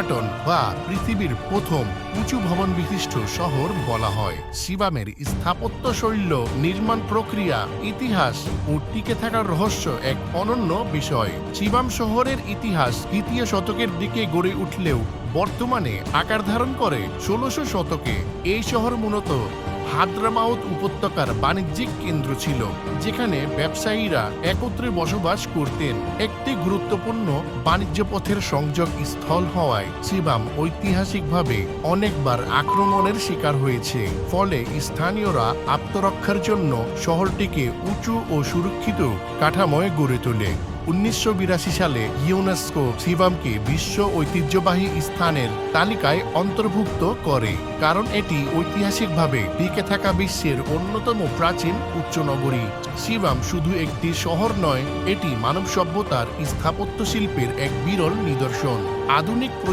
উদ্ঘাটন বা পৃথিবীর প্রথম উঁচু ভবন বিশিষ্ট শহর বলা হয়। শিবামের স্থাপত্য শৈল্য নির্মাণ প্রক্রিয়া, ইতিহাস ও টিকে থাকার রহস্য এক অনন্য বিষয়। শিবাম শহরের ইতিহাস দ্বিতীয় শতকের দিকে গড়ে উঠলেও বর্তমানে আকার ধারণ করে ষোলোশো শতকে। এই শহর মূলত হাদ্রামাউত উপত্যকার বাণিজ্যিক কেন্দ্র ছিল, যেখানে ব্যবসায়ীরা একত্রে বসবাস করতেন। একটি গুরুত্বপূর্ণ বাণিজ্য পথের সংযোগ স্থল হওয়ায় শিবাম ঐতিহাসিকভাবে অনেকবার আক্রমণের শিকার হয়েছে। ফলে স্থানীয়রা আত্মরক্ষার জন্য শহরটিকে উঁচু ও সুরক্ষিত কাঠামোয় গড়ে তোলে। উনিশশো বিরাশি সালে ইউনেস্কো শিবামকে বিশ্ব ঐতিহ্যবাহী স্থানের তালিকায় অন্তর্ভুক্ত করে, কারণ এটি ঐতিহাসিকভাবে টিকে থাকা বিশ্বের অন্যতম প্রাচীন উচ্চ নগরী। শিবাম শুধু একটি শহর নয়, এটি মানব সভ্যতার স্থাপত্য শিল্পের এক বিরল নিদর্শন। আধুনিক